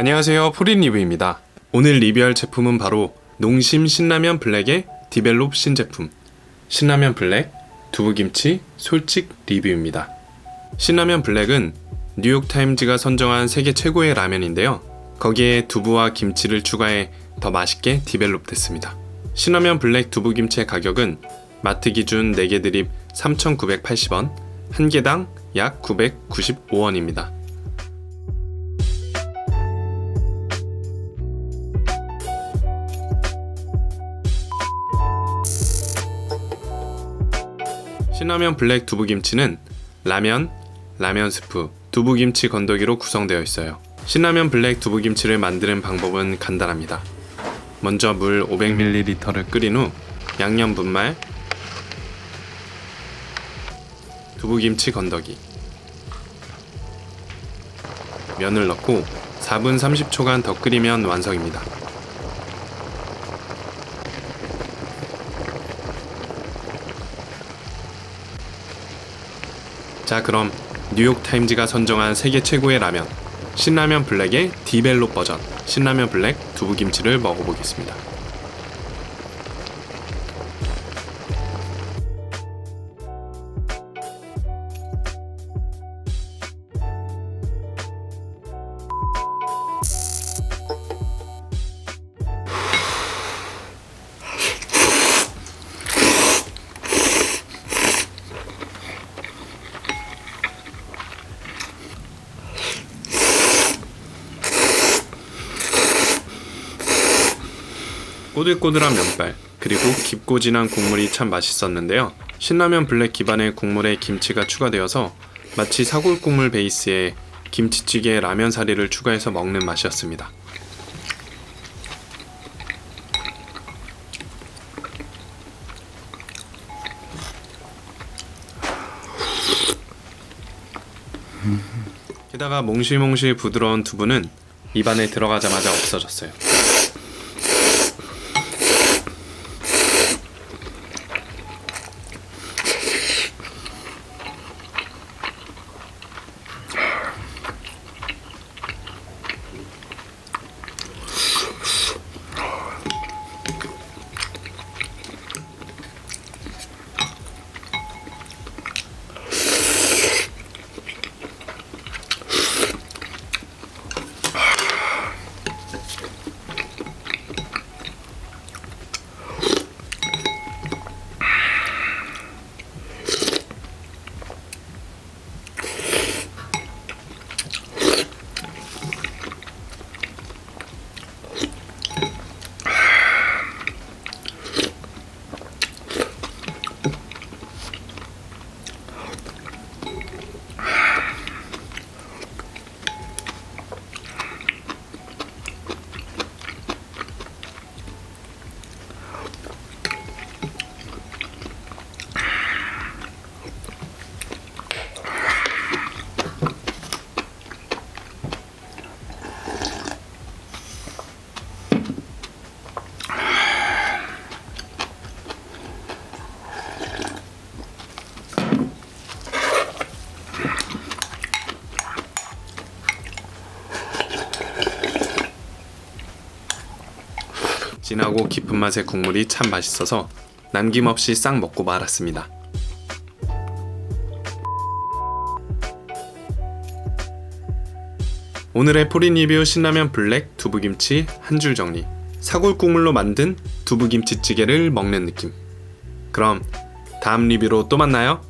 안녕하세요 포린 리뷰입니다. 오늘 리뷰할 제품은 바로 농심 신라면 블랙의 디벨롭 신제품 신라면 블랙 두부김치 솔직 리뷰입니다. 신라면 블랙은 뉴욕타임즈가 선정한 세계 최고의 라면인데요. 거기에 두부와 김치를 추가해 더 맛있게 디벨롭 됐습니다. 신라면 블랙 두부김치의 가격은 마트 기준 4개 드립 3,980원, 한 개당 약 995원입니다. 신라면 블랙 두부김치는 라면, 라면 스프, 두부김치 건더기로 구성되어 있어요. 신라면 블랙 두부김치를 만드는 방법은 간단합니다. 먼저 물 500ml를 끓인 후 양념 분말, 두부김치 건더기, 면을 넣고 4분 30초간 더 끓이면 완성입니다. 자 그럼 뉴욕타임즈가 선정한 세계 최고의 라면 신라면 블랙의 디벨롭 버전 신라면 블랙 두부김치를 먹어보겠습니다. 꼬들꼬들한 면발 그리고 깊고 진한 국물이 참 맛있었는데요. 신라면 블랙 기반의 국물에 김치가 추가되어서 마치 사골 국물 베이스에 김치찌개에 라면 사리를 추가해서 먹는 맛이었습니다. 게다가 몽실몽실 부드러운 두부는 입안에 들어가자마자 없어졌어요. 진하고 깊은 맛의 국물이 참 맛있어서 남김없이 싹 먹고 말았습니다. 오늘의 포린 리뷰 신라면 블랙 두부김치 한 줄 정리. 사골 국물로 만든 두부김치찌개를 먹는 느낌. 그럼 다음 리뷰로 또 만나요.